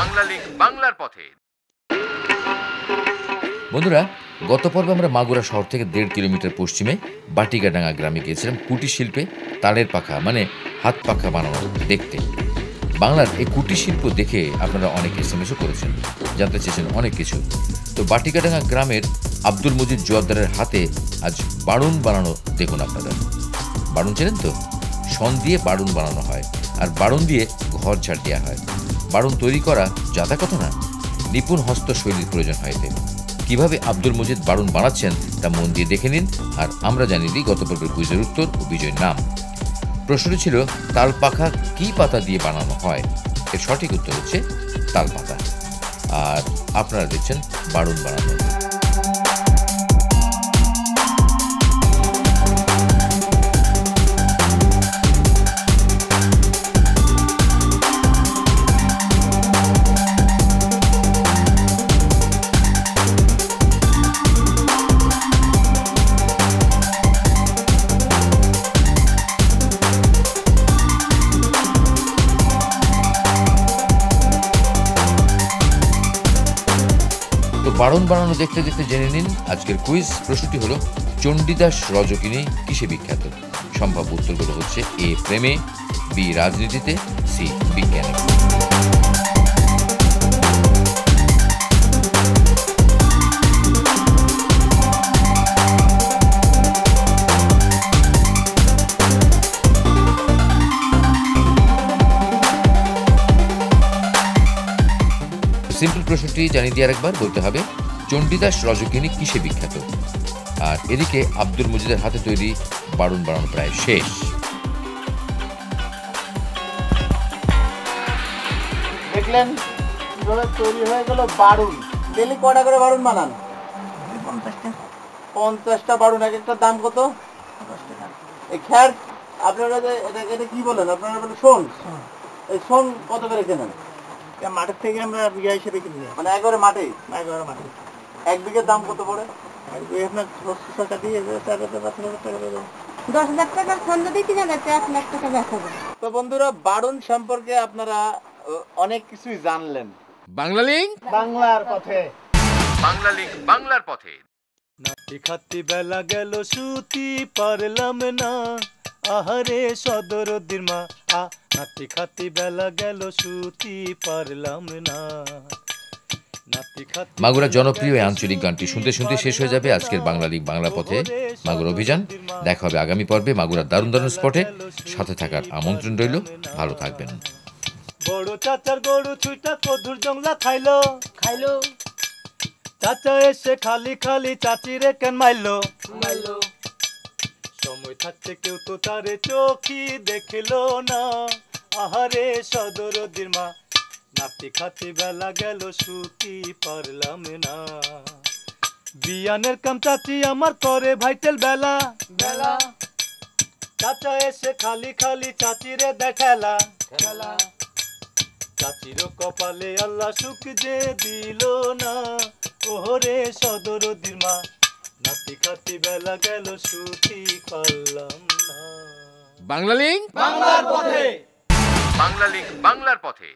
বাংলা বাংলার পথে। বন্ধুরা, গত পর্বে আমরা মাগুরা শহর থেকে দেড় কিলোমিটার পশ্চিমে বাটিকাডাঙ্গা গ্রামে গিয়েছিলাম কুটির শিল্পে তালের পাখা মানে হাত পাখা বানানো দেখতে। বাংলার এই কুটির শিল্প দেখে আপনারা অনেক এস এম এসও করেছেন, জানতে চেয়েছেন অনেক কিছু। তো বাটিকাডাঙ্গা গ্রামের আব্দুল মজিদ জোয়ারদারের হাতে আজ বাড়ুন বানানো দেখুন আপনারা। বাড়ুন চেনেন তো? শন দিয়ে বাড়ুন বানানো হয়, আর বাড়ুন দিয়ে ঘর ঝাড় দেওয়া হয়। বাড়ুন তৈরি করা যাতা কথা না। নিপুণ হস্তশৈলীর প্রয়োজন হয় এতে। কীভাবে আব্দুল মজিদ বারুণ বানাচ্ছেন তা মন দিয়ে দেখে নিন, আর আমরা জানি দিই গত পর্বের কুইজের উত্তর ও বিজয়ের নাম। প্রশ্নটি ছিল, তাল পাখা কি পাতা দিয়ে বানানো হয়? এর সঠিক উত্তর হচ্ছে তাল পাতা। আর আপনারা দেখছেন বারুণ বানানো। বারণ বানানো দেখতে দেখতে জেনে নিন, আজকের কুইজ প্রশ্নটি হলো, চণ্ডীদাস রজকিনী কিসে বিখ্যাত? সম্ভাব্য উত্তরগুলো হচ্ছে এ প্রেমে, বি রাজনীতিতে, সি বিজ্ঞানে। সিম্পল প্রশ্নটি জানিয়ে দিয়ে আরেকবার বলতে হবে চণ্ডীদাস রজকিনী কিসে বিখ্যাত? আর এদিকে আব্দুল মজিদের হাতে তৈরি বারুন বাড়ানো প্রায় শেষ। দেখলেন? কীভাবে তৈরি হয়ে গেল বারুন। ডেলি কটা করে বারুন বানান? পঞ্চাশটা। বারুন এক একটা দাম কত? এই খ্যার আপনারা যে এটা এটা কি বলেন? আপনারা বলেন শোন এই শোন কত করে কেনেন? মাঠের থেকে আমরা বিঘা হিসেবে কিনি মানে একবারে মাঠে? একবারে মাঠে। এক বিঘের দাম কত পড়ে? আপনার পঁচিশ টাকা দিয়ে চার হাজার পাঁচ হাজার টাকা দেবো। দশ হাজার টাকার ছন্দ দিয়ে কিনা যাচ্ছে এক লাখ টাকা বেচা তো বন্ধুরা বারুন সম্পর্কে আপনারা অনেক কিছুই জানলেন। বাংলা বাংলার পথে। বাংলা লিঙ্ক বাংলার পথে। নাতি খাতি বেলা গেল সুতি পারলাম না। আহারে সদরদির মা আ নাতি খাতি বেলা গেল সুতি পারলাম না। মাগুরা জনপ্রিয় এই আঞ্চলিক গানটি শুনতে শুনতে শেষ হয়ে যাবে আজকের বাংলা লিগ বাংলা পথে। মাগুরা অভিযান দেখা হবে আগামী পর্বে। মাগুরার দারুণ দারুণ স্পটে সাথে থাকার আমন্ত্রণ রইল। ভালো থাকবেন। বড় চাচার গরু ছুইটা কদুর জংলা খাইলো। খাইলো। চাচা এসে খালি খালি চাচিরে কেন মাইলো? মাইলো। সময় থাকতে কেউ তো তারে চোখি দেখিলো না। আহারে সদর মা নাতি খাতি বেলা গেল সুতি পারলাম না। বিয়ানের কাম চাচি আমার করে ভাইটেল বেলা। বেলা। চাচা এসে খালি খালি চাচিরে দেখালা। খেলা। চাচির কপালে আল্লাহ সুখ যে দিল না। ওহরে সদর মা নাতি খাতি বেলা গেল সুতি পারলাম না। বাংলা লিঙ্ক বাংলার পথে। বাংলা লিঙ্ক বাংলার পথে।